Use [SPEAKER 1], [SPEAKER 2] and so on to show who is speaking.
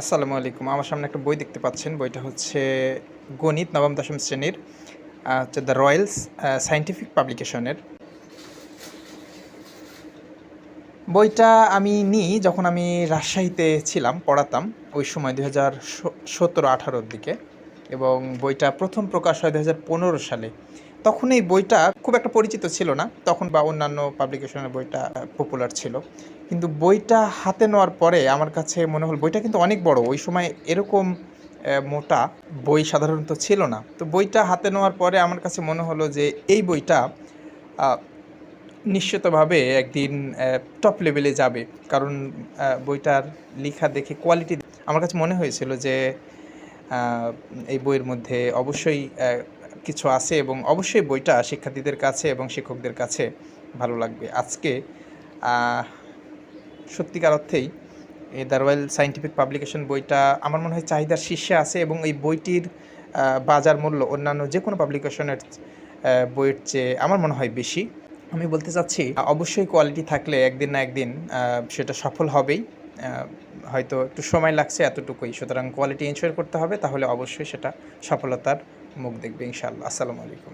[SPEAKER 1] আসসালামু আলাইকুম। আমার সামনে একটা বই দেখতে পাচ্ছেন। বইটা হচ্ছে গণিত নবম দশম শ্রেণির হচ্ছে দ্য রয়্যালস সায়েন্টিফিক পাবলিকেশনের বইটা আমি নিই যখন আমি রাজশাহীতে ছিলাম, পড়াতাম ওই সময় দু হাজার সতেরো আঠারোর দিকে এবং বইটা প্রথম প্রকাশ হয় দু হাজার পনেরো সালে। তখন এই বইটা খুব একটা পরিচিত ছিল না। তখন বা অন্যান্য পাবলিকেশনের বইটা পপুলার ছিল। কিন্তু বইটা হাতে নেওয়ার পরে আমার কাছে মনে হল বইটা কিন্তু অনেক বড়। ওই সময় এরকম মোটা বই সাধারণত ছিল না। তো বইটা হাতে নেওয়ার পরে আমার কাছে মনে হলো যে এই বইটা নিশ্চিতভাবে একদিন টপ লেভেলে যাবে। কারণ বইটার লেখা দেখে কোয়ালিটি আমার কাছে মনে হয়েছিল যে এই বইয়ের মধ্যে অবশ্যই কিছু আছে এবং অবশ্যই বইটা শিক্ষার্থীদের কাছে এবং শিক্ষকদের কাছে ভালো লাগবে। আজকে সত্যিকার অর্থেই এই দ্য রয়্যাল সায়েন্টিফিক পাবলিকেশন বইটা আমার মনে হয় চাহিদার শীর্ষে আছে এবং এই বইটির বাজার মূল্য অন্যান্য যে কোনো পাবলিকেশনের বইয়ের চেয়ে আমার মনে হয় বেশি। আমি বলতে চাচ্ছি, অবশ্যই কোয়ালিটি থাকলে একদিন না একদিন সেটা সফল হবেই। হয়তো একটু সময় লাগছে এতটুকুই। সুতরাং কোয়ালিটি এনশোর করতে হবে, তাহলে অবশ্যই সেটা সফলতার মুখ দেখবে ইনশাআল্লাহ। আসসালামু আলাইকুম।